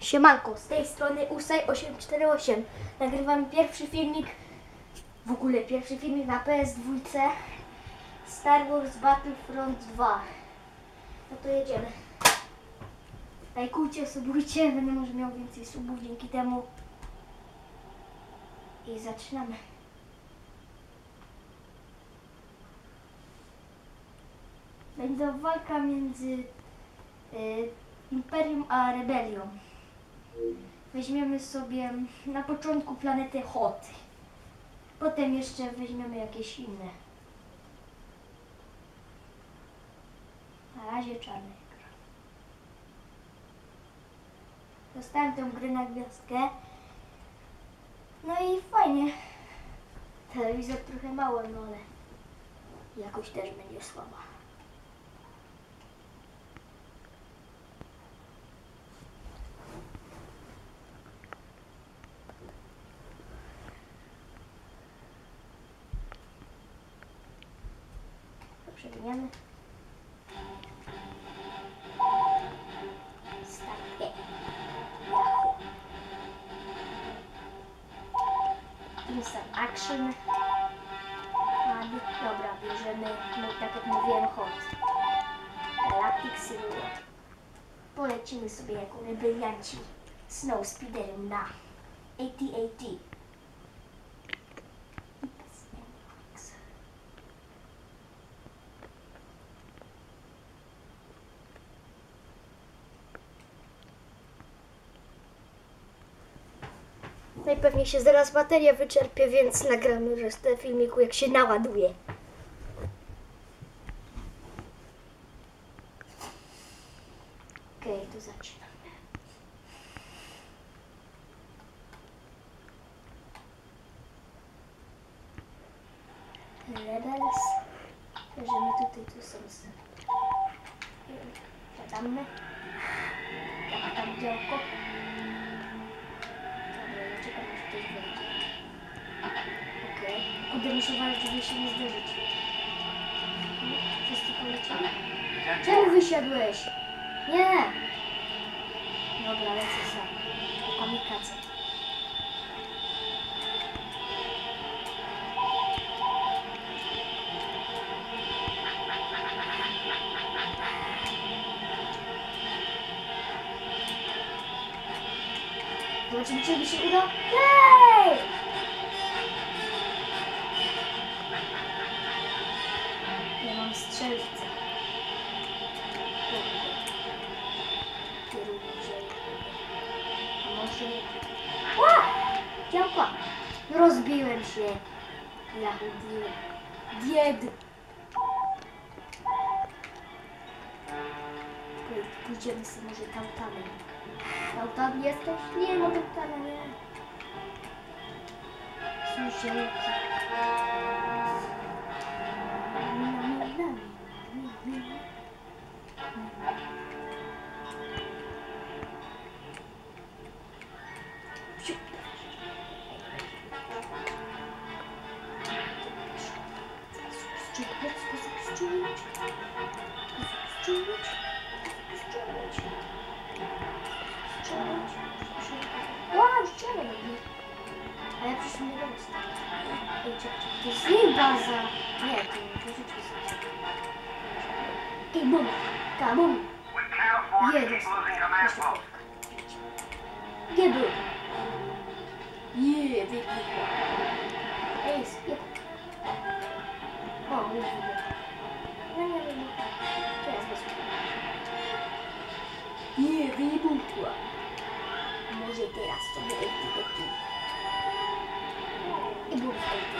Siemanko, z tej strony Usaj848. Nagrywam pierwszy filmik, w ogóle pierwszy filmik na PS2 Star Wars Battlefront 2. No to jedziemy. Lajkujcie, subujcie, będę może miał więcej subów dzięki temu. I zaczynamy. Będzie walka między y, Imperium a Rebelią. Weźmiemy sobie na początku planetę Hot. Potem jeszcze weźmiemy jakieś inne. Na razie czarny ekran. Dostałem tę grę na gwiazdkę. No i fajnie. Telewizor trochę mały, no ale jakoś też będzie słaba. Przewiniemy. Start. Instant action. Ad. Dobra, bierzemy, no, tak jak mówiłem, hot. Galactic Silhouette. Polecimy sobie jako rebelianci Snow Speederem na AT-AT. Najpewniej się zaraz bateria wyczerpie, więc nagramy resztę filmiku jak się naładuje. Okej, to zaczynamy. Rebels. Bierzemy tutaj, tu są z... Tak, tam działko. Dobra, ja czekam aż ktoś wejdzie. Okej. Kurde, muszę uważać, żeby się nie zderzyć. No, Wszyscy polecieli? Czemu wysiadłeś? Nie! Dobra, lecę sam. Kamikaze. Zobaczymy, czy mi się uda. Jej! Ja mam strzelcę. Kierunek, A może... Ła! Działka! Rozbiłem się. Ja chudiłem. Died. Pójdziemy sobie może tam tam. Tam tam jesteś? Nie, no tam tam nie. Słyszę. Wow, Ej, czekaj, czekaj, to jest jej baza. Nie, to nie, to rzeczywiście. Ej, bum, ta, bum. We can't afford to Jedę. keep losing command Jeszcze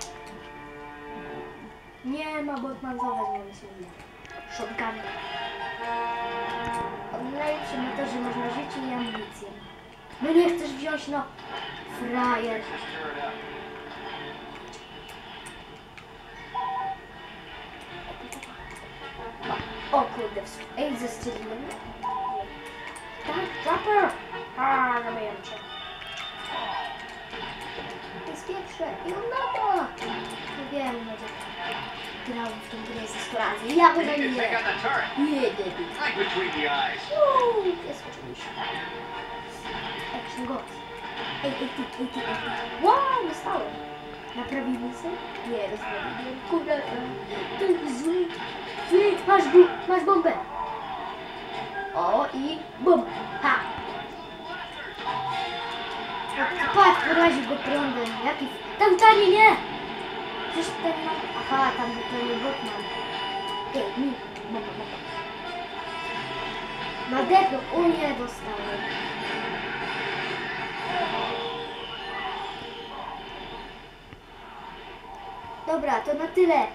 Nie ma Botman, mamy sobie. Shotgun. Najlepsze na to, że masz na życie i amunicję. No nie chcesz wziąć, no. Frajer. O kurde, ej, zestrzeliłem. Tak, Zapper! A, zamawiam cię. To jest pierwsze i udało! ground from Grace's class. Yeah, we're going to take out the turret. Yeah, baby. Right between É, eyes. é, That's what we should have. Action Não, não. ej, ty, ej, ty, ej, ty. Wow, dostałem. Naprawili się? Nie, rozprawili. Kurde, ten zły. Flit, masz, masz bombę. O, i bum. Ha. Patrz, poraził Ten ma... Aha, tam to nie botman. Ej, mi. Bomba, bomba. Na dechu, o nie dostałem. Dobra, to na tyle.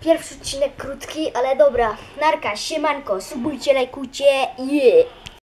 Pierwszy odcinek krótki, ale dobra. Narka, siemanko, subujcie, lajkujcie, je.